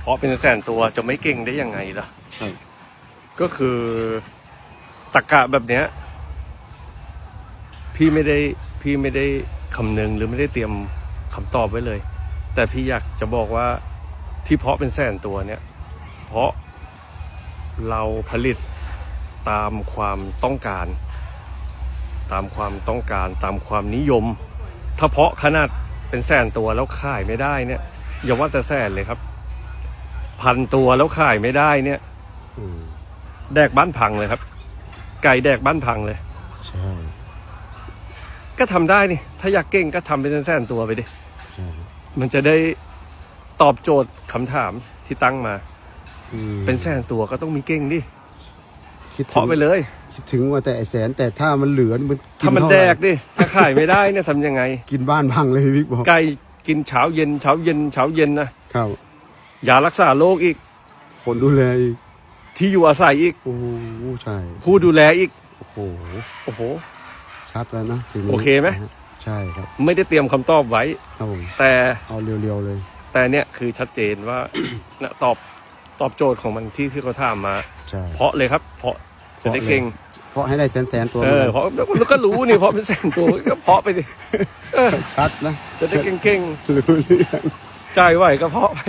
เพราะเป็นแสนตัวจะไม่เก่งได้ยังไงล่ะครับก็คือตะกะแบบเนี้ย พี่ไม่ได้พี่ไม่ได้คำนึงหรือไม่ได้เตรียมคำตอบไว้เลย แต่พี่อยากจะบอกว่าที่เพาะเป็นแสนตัวเนี่ย เพราะเราผลิตตามความต้องการ ตามความต้องการตามความนิยม ถ้าเพาะขนาดเป็นแสนตัวแล้วขายไม่ได้เนี่ยอย่าว่าแต่แสนเลยครับ พันตัวแล้วขายไม่ได้เนี่ยอืมแดกบ้านพังเลยครับ ไก่แดกบ้านพังเลย ใช่ ก็ทำได้นี่ ถ้าอยากเก่งก็ทำเป็นแสนๆตัวไปดิ ใช่มันจะได้ตอบโจทย์คำถามที่ตั้งมา อืมเป็นแสนตัวก็ต้องมีเก่งดิคิดถึเพาะงไปเลย คิดถึงว่าแต่ไอแสนแต่ถ้ามันเหลือมันกิถ้ามันเท่แดไหร่กดิถ้าขายไม่ได้เนี่ยทำยังไง กินบ้านพังเลยพี่บอกไก่กินเช้าเย็นเช้าเย็นเช้าเย็นนะครับ ยารักษาโรคอีก คนดูแลอีกที่อยู่อาศัยอีก โอ้โหใช่ผู้ดูแลอีก โอ้โหโอ้โห ชัดแล้วนะทีนี้โอเคไหม นะฮะใช่ครับไม่ได้เตรียมคำตอบไว้ ครับผมแต่เอาเรียวๆเลย แต่เนี่ยคือชัดเจนว่า นะตอบตอบโจทย์ของมันที่ที่เขาถามมา ใช่เพาะเลยครับ เพาะจะได้เก่ง เพราะให้ได้แสนแสนๆตัวเออ เพราะแล้วก็รู้นี่เพราะเป็นแสนตัวก็เพาะไปดิเออชัดนะจะได้เก่งรู้เรื่อง ใจไหวก็เพาะไป